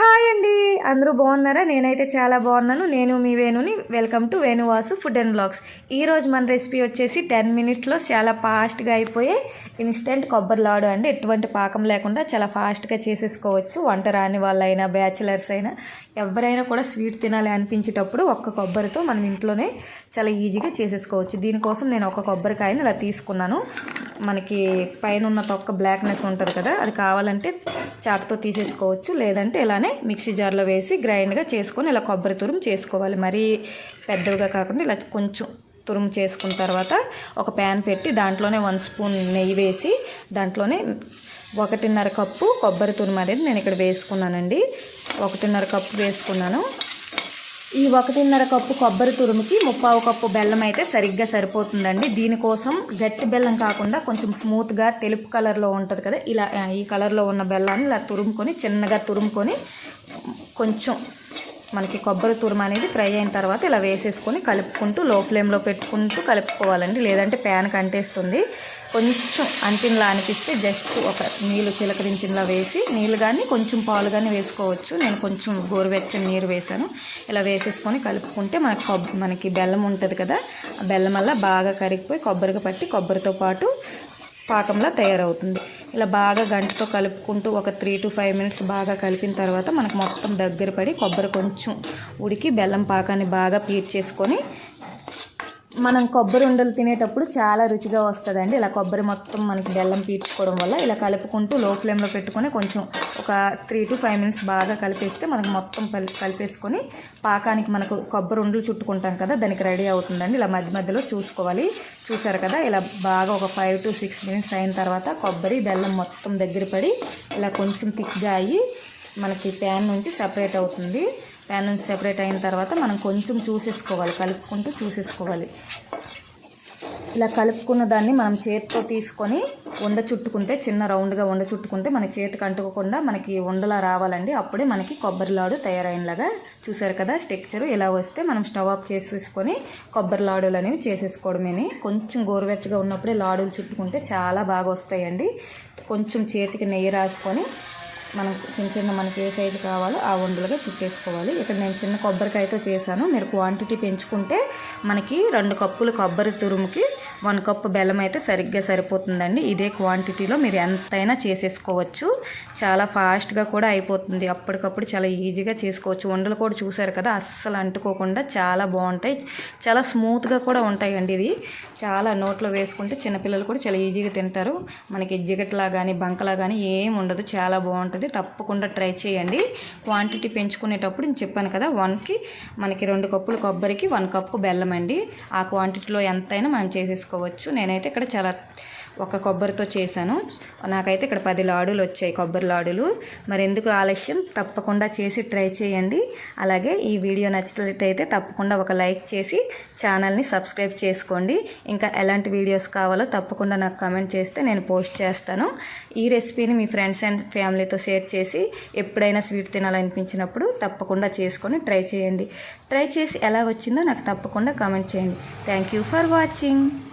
Hi అండి. అందరూ బాగున్నారా? నేనైతే చాలా బాగున్నాను. నేను మీ వేణుని. Welcome to Venuvasu food and blogs. ఈరోజు మన రెసిపీ వచ్చేసి టెన్ మినిట్స్లో చాలా ఫాస్ట్గా అయిపోయే ఇన్స్టెంట్ కొబ్బరి లాడు అండి. ఎటువంటి పాకం లేకుండా చాలా ఫాస్ట్గా చేసేసుకోవచ్చు. వంట రాని వాళ్ళైనా బ్యాచిలర్స్ అయినా ఎవరైనా కూడా స్వీట్ తినాలి అనిపించేటప్పుడు ఒక్క కొబ్బరితో మనం ఇంట్లోనే చాలా ఈజీగా చేసేసుకోవచ్చు. దీనికోసం నేను ఒక కొబ్బరికాయని ఇలా తీసుకున్నాను. మనకి పైన ఉన్న తొక్క బ్లాక్నెస్ ఉంటుంది కదా అది కావాలంటే చాకుతో తీసేసుకోవచ్చు. లేదంటే ఇలానే మిక్సీ జార్లో వేసి గ్రైండ్గా చేసుకొని ఇలా కొబ్బరి తురుము చేసుకోవాలి. మరీ పెద్దవిగా కాకుండా ఇలా కొంచెం తురుము చేసుకున్న తర్వాత ఒక ప్యాన్ పెట్టి దాంట్లోనే వన్ స్పూన్ నెయ్యి వేసి దాంట్లోనే ఒకటిన్నర కప్పు కొబ్బరి తురుము అనేది నేను ఇక్కడ వేసుకున్నానండి. ఒకటిన్నర కప్పు వేసుకున్నాను. ఈ ఒకటిన్నర కప్పు కొబ్బరి తురుముకి ముప్పావు కప్పు బెల్లం అయితే సరిగ్గా సరిపోతుందండి. దీనికోసం గట్టి బెల్లం కాకుండా కొంచెం స్మూత్గా తెలుపు కలర్లో ఉంటుంది కదా ఇలా ఈ కలర్లో ఉన్న బెల్లాన్ని ఇలా తురుముకొని చిన్నగా తురుముకొని కొంచెం మనకి కొబ్బరి తురుము అనేది ఫ్రై అయిన తర్వాత ఇలా వేసేసుకొని కలుపుకుంటూ లో ఫ్లేమ్లో పెట్టుకుంటూ కలుపుకోవాలండి. లేదంటే ప్యాన్ కంటేస్తుంది. కొంచెం అంటినలా అనిపిస్తే జస్ట్ ఒక నీళ్ళు చిలకరించినలా వేసి నీళ్ళు కానీ కొంచెం పాలు కానీ వేసుకోవచ్చు. నేను కొంచెం గోరువెచ్చని నీరు వేసాను. ఇలా వేసేసుకొని కలుపుకుంటే మనకి కొబ్బరి మనకి బెల్లం ఉంటుంది కదా ఆ బెల్లం వల్ల బాగా కరిగిపోయి కొబ్బరిగా పట్టి కొబ్బరితో పాటు పాకంలా తయారవుతుంది. ఇలా బాగా గంటతో కలుపుకుంటూ ఒక త్రీ టు ఫైవ్ మినిట్స్ బాగా కలిపిన తర్వాత మనకు మొత్తం దగ్గర పడి కొబ్బరి కొంచెం ఉడికి బెల్లం పాకాన్ని బాగా పీర్చేసుకొని మనం కొబ్బరి ఉండలు తినేటప్పుడు చాలా రుచిగా వస్తుందండి. ఇలా కొబ్బరి మొత్తం మనకి బెల్లం పీల్చుకోవడం వల్ల ఇలా కలుపుకుంటూ లో ఫ్లేమ్లో పెట్టుకొని కొంచెం ఒక త్రీ టు ఫైవ్ మినిట్స్ బాగా కలిపేస్తే మనకు మొత్తం కలి- కలిపేసుకొని పాకానికి మనకు కొబ్బరి ఉండలు చుట్టుకుంటాం కదా దానికి రెడీ అవుతుందండి. ఇలా మధ్య మధ్యలో చూసుకోవాలి. చూసారు కదా ఇలా బాగా ఒక ఫైవ్ టు సిక్స్ మినిట్స్ అయిన తర్వాత కొబ్బరి బెల్లం మొత్తం దగ్గర పడి ఇలా కొంచెం థిక్గా అయ్యి మనకి ప్యాన్ నుంచి సపరేట్ అవుతుంది. ప్యాన్ నుంచి సెపరేట్ అయిన తర్వాత మనం కొంచెం చూసేసుకోవాలి కలుపుకుంటూ చూసేసుకోవాలి. ఇలా కలుపుకున్న దాన్ని మనం చేతితో తీసుకొని ఉండ చుట్టుకుంటే చిన్న రౌండ్గా ఉండ చుట్టుకుంటే మన చేతికి అంటుకోకుండా మనకి ఉండలా రావాలండి. అప్పుడే మనకి కొబ్బరి లాడు తయారైనలాగా చూసారు కదా స్టెక్చర్ ఇలా వస్తే మనం స్టవ్ ఆఫ్ చేసేసుకొని కొబ్బరి లాడులు అనేవి చేసేసుకోవడమేని. కొంచెం గోరువెచ్చగా ఉన్నప్పుడే లాడులు చుట్టుకుంటే చాలా బాగా వస్తాయండి. కొంచెం చేతికి నెయ్యి రాసుకొని మనం చిన్న చిన్న మనకి ఏ సైజు కావాలో ఆ వండులుగా చుట్టేసుకోవాలి. ఇక్కడ నేను చిన్న కొబ్బరికాయతో చేశాను. మీరు క్వాంటిటీ పెంచుకుంటే మనకి రెండు కప్పులు కొబ్బరి తురుముకి వన్ కప్పు బెల్లం అయితే సరిగ్గా సరిపోతుందండి. ఇదే క్వాంటిటీలో మీరు ఎంతైనా చేసేసుకోవచ్చు. చాలా ఫాస్ట్గా కూడా అయిపోతుంది. అప్పటికప్పుడు చాలా ఈజీగా చేసుకోవచ్చు. వండలు కూడా చూసారు కదా అస్సలు అంటుకోకుండా చాలా బాగుంటాయి. చాలా స్మూత్గా కూడా ఉంటాయండి ఇది చాలా నోట్లో వేసుకుంటే చిన్నపిల్లలు కూడా చాలా ఈజీగా తింటారు. మనకి జిగట్లా కానీ బంకలా కానీ ఏం ఉండదు. చాలా బాగుంటుంది. తప్పకుండా ట్రై చేయండి. క్వాంటిటీ పెంచుకునేటప్పుడు నేను చెప్పాను కదా వన్కి మనకి రెండు కప్పులు కొబ్బరికి వన్ కప్పు బెల్లం అండి. ఆ క్వాంటిటీలో ఎంతైనా మనం చేసేసుకోవచ్చు. నేనైతే ఇక్కడ చాలా ఒక కొబ్బరితో చేశాను. నాకైతే ఇక్కడ పది లాడులు వచ్చాయి కొబ్బరి లాడులు. మరి ఎందుకు ఆలస్యం? తప్పకుండా చేసి ట్రై చేయండి. అలాగే ఈ వీడియో నచ్చినట్లయితే తప్పకుండా ఒక లైక్ చేసి ఛానల్ని సబ్స్క్రైబ్ చేసుకోండి. ఇంకా ఎలాంటి వీడియోస్ కావాలో తప్పకుండా నాకు కమెంట్ చేస్తే నేను పోస్ట్ చేస్తాను. ఈ రెసిపీని మీ ఫ్రెండ్స్ అండ్ ఫ్యామిలీతో షేర్ చేసి ఎప్పుడైనా స్వీట్ తినాలనిపించినప్పుడు తప్పకుండా చేసుకొని ట్రై చేయండి. ట్రై చేసి ఎలా వచ్చిందో నాకు తప్పకుండా కామెంట్ చేయండి. Thank you for watching.